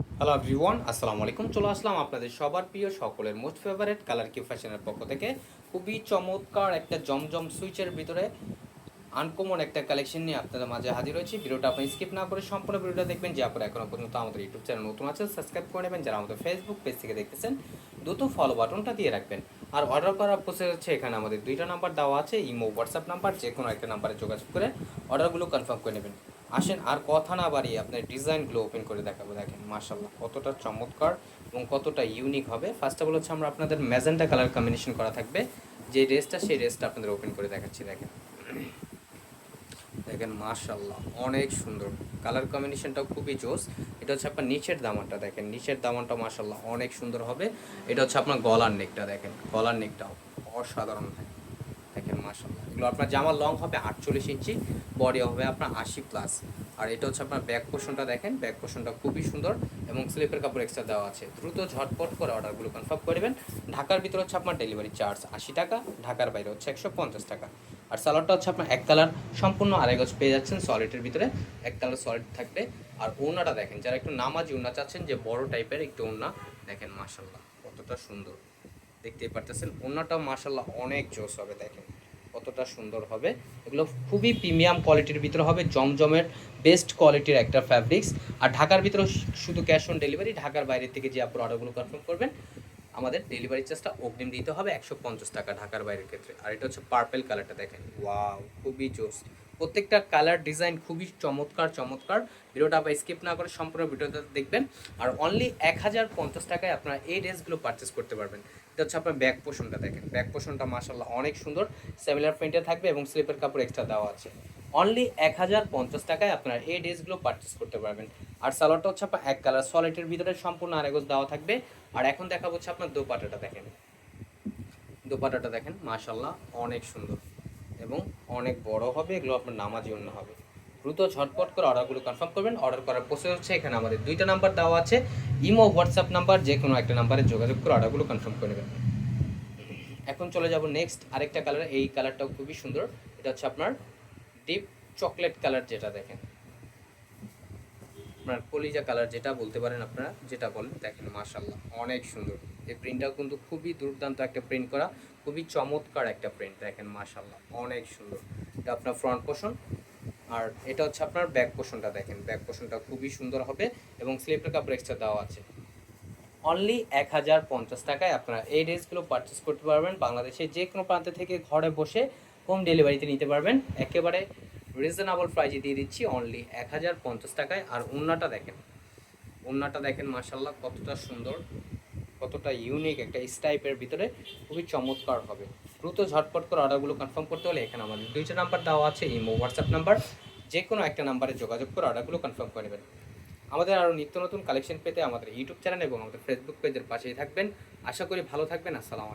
Hello everyone আসসালামু আলাইকুম। চলে আসলাম আপনাদের সবার প্রিয়, সকলের মোস্ট ফেভারিট কালার কিউ ফ্যাশনের পক্ষ থেকে। খুবই চমৎকার একটা জমজম সুইচের ভিতরে আনকমন একটা কালেকশন নিয়ে আপনাদের মাঝে হাজির হয়েছি। ভিডিওটা আপনি স্কিপ না করে সম্পূর্ণ ভিডিওটা দেখবেন, যে আপনারা এখনও পর্যন্ত আমাদের ইউটিউব চ্যানেল নতুন আছে সাবস্ক্রাইব করে নেবেন। যারা আমাদের ফেসবুক পেজ থেকে দেখতেছেন, দ্রুত ফলো বাটনটা দিয়ে রাখবেন। আর অর্ডার করার প্রসেস হচ্ছে, এখানে আমাদের দুইটা নাম্বার দেওয়া আছে, ইমো হোয়াটসঅ্যাপ নাম্বার যে কোনো একটা নাম্বারে যোগাযোগ করে অর্ডারগুলো কনফার্ম করে নেবেন। আসেন, আর কথা না বাড়িয়ে আপনার ডিজাইনগুলো ওপেন করে দেখাবো। দেখেন মাশাল্লাহ কতটা চমৎকার এবং কতটা ইউনিক হবে। ফার্স্ট অফ অল হচ্ছে আমরা আপনাদের ম্যাজেন্টা কালার কম্বিনেশন করা থাকবে। যে ড্রেসটা সেই ড্রেসটা আপনাদের ওপেন করে দেখাচ্ছি, দেখেন। দেখেন মাশাল্লাহ অনেক সুন্দর। কালার কম্বিনেশনটাও খুবই জোস। এটা হচ্ছে আপনার নিচের দামানটা, দেখেন। নিচের দামানটা মাশাল্লাহ অনেক সুন্দর হবে। এটা হচ্ছে আপনার গলার নেকটা দেখেন। গলার নেকটাও অসাধারণ হয় দেখেন মাশাল্লাহ এগুলো আপনার জামা লং হবে আটচল্লিশ ইঞ্চি বডি হবে আপনার আশি প্লাস আর এটা হচ্ছে আপনার ব্যাক পোর্শনটা দেখেন ব্যাক পোর্শনটা খুবই সুন্দর এবং স্লিপের কাপড় এক্সট্রা দেওয়া আছে। দ্রুত ঝটপট করে অর্ডারগুলো কনফার্ম করবেন ঢাকার ভিতরে হচ্ছে আপনার ডেলিভারি চার্জ আশি টাকা, ঢাকার বাইরে হচ্ছে একশো পঞ্চাশ টাকা। আর সালোয়ারটা হচ্ছে আপনার এক কালার সম্পূর্ণ আড়াই গজ পেয়ে যাচ্ছেন সলিডের ভিতরে, এক কালার সলিড থাকবে। আর ওনাটা দেখেন, যারা একটু নামাজি ওনা চাচ্ছেন, যে বড় টাইপের একটু ওনা দেখেন মাশাল্লাহ কতটা সুন্দর। দেখতেই পারতেছেন ওনাটাও মাশাল্লাহ অনেক জোস হবে, দেখেন। কতটা সুন্দর হবে। এগুলো খুবই প্রিমিয়াম কোয়ালিটির ভিতরে হবে, জমজমের বেস্ট কোয়ালিটির একটা ফ্যাব্রিক্স আর ঢাকার ভিতরে শুধু ক্যাশ অন ডেলিভারি ঢাকার বাইরে থেকে যে আপনার অর্ডারগুলো কনফার্ম করবেন, আমাদের ডেলিভারি চার্জটা অগ্রিম দিতে হবে একশো পঞ্চাশ টাকা ঢাকার বাইরের ক্ষেত্রে। আর এটা হচ্ছে পার্পেল কালারটা দেখেন। ওয়াও খুবই জোস প্রত্যেকটা কালার ডিজাইন খুবই চমৎকার চমৎকার। ভিডিওটা আবার স্কিপ না করে সম্পূর্ণ ভিডিওটা দেখবেন। আর অনলি এক হাজার পঞ্চাশ টাকায় আপনারা এই ড্রেসগুলো পারচেস করতে পারবেন। এটা হচ্ছে আপনার ব্যাক পোষণটা দেখেন। ব্যাক পোষণটা মাসাল্লাহ অনেক সুন্দর। সেমিলার প্রিন্টে থাকবে এবং স্লিপের কাপড় এক্সট্রা দেওয়া আছে। অনলি এক হাজার পঞ্চাশ টাকায় আপনারা এই ড্রেসগুলো পারচেস করতে পারবেন। আর সালোয়ারটা হচ্ছে আপনার এক কালার সলিটের ভিতরে সম্পূর্ণ আরেগোজ দেওয়া থাকবে। আর এখন দেখা হচ্ছে আপনার দোপাটাটা দেখেন। দোপাটাটা দেখেন মাশাল্লাহ অনেক সুন্দর। এবং অনেক বড় হবে, এগুলো আপনার নামার জন্য হবে। দ্রুত ঝটপট করে অর্ডারগুলো কনফার্ম করবেন। অর্ডার করার প্রসেস হচ্ছে, এখানে আমাদের দুইটা নাম্বার দেওয়া আছে। ইমো হোয়াটসঅ্যাপ নাম্বার যে কোনো একটা নাম্বারে যোগাযোগ করে অর্ডারগুলো কনফার্ম করে নেবেন। এখন চলে যাব নেক্সট আরেকটা কালার এই কালারটাও খুবই সুন্দর। এটা হচ্ছে আপনার ডিপ চকলেট কালার যেটা দেখেন। আপনার কলিজা কালার যেটা বলতে পারেন আপনারা, যেটা বলেন, দেখেন মাশাল্লাহ অনেক সুন্দর। এই প্রিন্টটাও কিন্তু খুবই দুর্দান্ত একটা প্রিন্ট করা, খুবই চমৎকার একটা প্রিন্ট দেখেন মাশাল্লাহ অনেক সুন্দর। এটা আপনার ফ্রন্ট পোষণ আর এটা হচ্ছে আপনার ব্যাক পোষণটা দেখেন ব্যাক পোষণটা খুবই সুন্দর হবে, এবং স্লিপের কাপড় এক্সট্রা দেওয়া আছে। অনলি এক হাজার পঞ্চাশ টাকায় আপনারা এই ড্রেসগুলো পারচেস করতে পারবেন, বাংলাদেশের যে কোনো প্রান্ত থেকে ঘরে বসে হোম ডেলিভারিতে নিতে পারবেন। একেবারে রিজনেবল প্রাইজে দিয়ে দিচ্ছি অনলি এক হাজার পঞ্চাশ টাকায়। আর ওন্নাটা দেখেন। ওন্নাটা দেখেন মাসাল্লাহ কতটা সুন্দর, কতটা ইউনিক একটা স্টাইপের ভিতরে খুবই চমৎকার হবে। দ্রুত ঝটপট করে অর্ডারগুলো কনফার্ম করতে হলে এখানে আমাদের দুইটা নাম্বার দেওয়া আছে, ইমো হোয়াটসঅ্যাপ নাম্বার যে কোনো একটা নাম্বারে যোগাযোগ করে অর্ডারগুলো কনফার্ম করে নেবেন। আমাদের আরও নিত্য নতুন কালেকশন পেতে আমাদের ইউটিউব চ্যানেল এবং আমাদের ফেসবুক পেজের পাশেই থাকবেন। আশা করি ভালো থাকবেন। আসসালামু